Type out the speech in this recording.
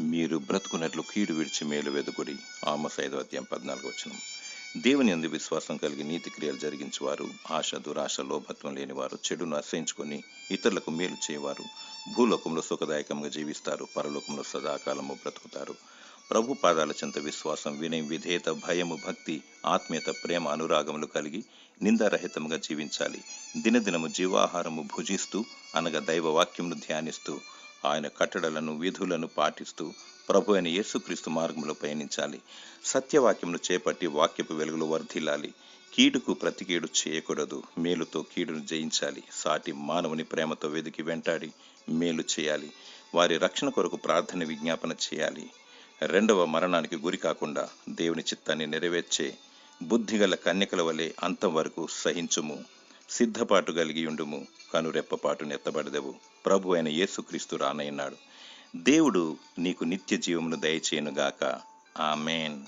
మీరు బ్రతుకున్నట్లు కీడు విడిచి మేలు వెదుకుడి. ఆమస్ ఐదో అధ్యాయం పద్నాలుగు వచ్చిన దేవుని అందు విశ్వాసం కలిగి నీతి క్రియలు జరిగించేవారు. ఆశ దురాశ లోభత్వం లేనివారు చెడును అసహించుకొని ఇతరులకు మేలు చేయవారు. భూలోకంలో సుఖదాయకంగా జీవిస్తారు. పరలోకంలో సదాకాలము బ్రతుకుతారు. ప్రభు పాదాల చెంత విశ్వాసం వినయం విధేయత భయము భక్తి ఆత్మీయత ప్రేమ అనురాగములు కలిగి నిందారహితముగా జీవించాలి. దినదినము జీవాహారము భుజిస్తూ అనగా దైవ వాక్యమును ధ్యానిస్తూ ఆయన కట్టడలను విధులను పాటిస్తూ ప్రభు అయిన యేసుక్రీస్తు మార్గంలో పయనించాలి. సత్యవాక్యమును చేపట్టి వాక్యపు వెలుగులో వర్ధిల్లాలి. కీడుకు ప్రతికీడు చేయకూడదు. మేలుతో కీడును జయించాలి. సాటి మానవుని ప్రేమతో వెదికి వెంటాడి మేలు చేయాలి. వారి రక్షణ కొరకు ప్రార్థన విజ్ఞాపన చేయాలి. రెండవ మరణానికి గురి కాకుండా దేవుని చిత్తాన్ని నెరవేర్చే బుద్ధిగల కన్యకల వలె అంతం వరకు సహించుము. సిద్ధపాటు కలిగియుండుము కనురెప్పపాటు నెత్తబడదవు. ప్రభు అయిన యేసుక్రీస్తు రానయ్యన్నాడు. దేవుడు నీకు నిత్య జీవమును దయచేయనుగాక. ఆమెన్.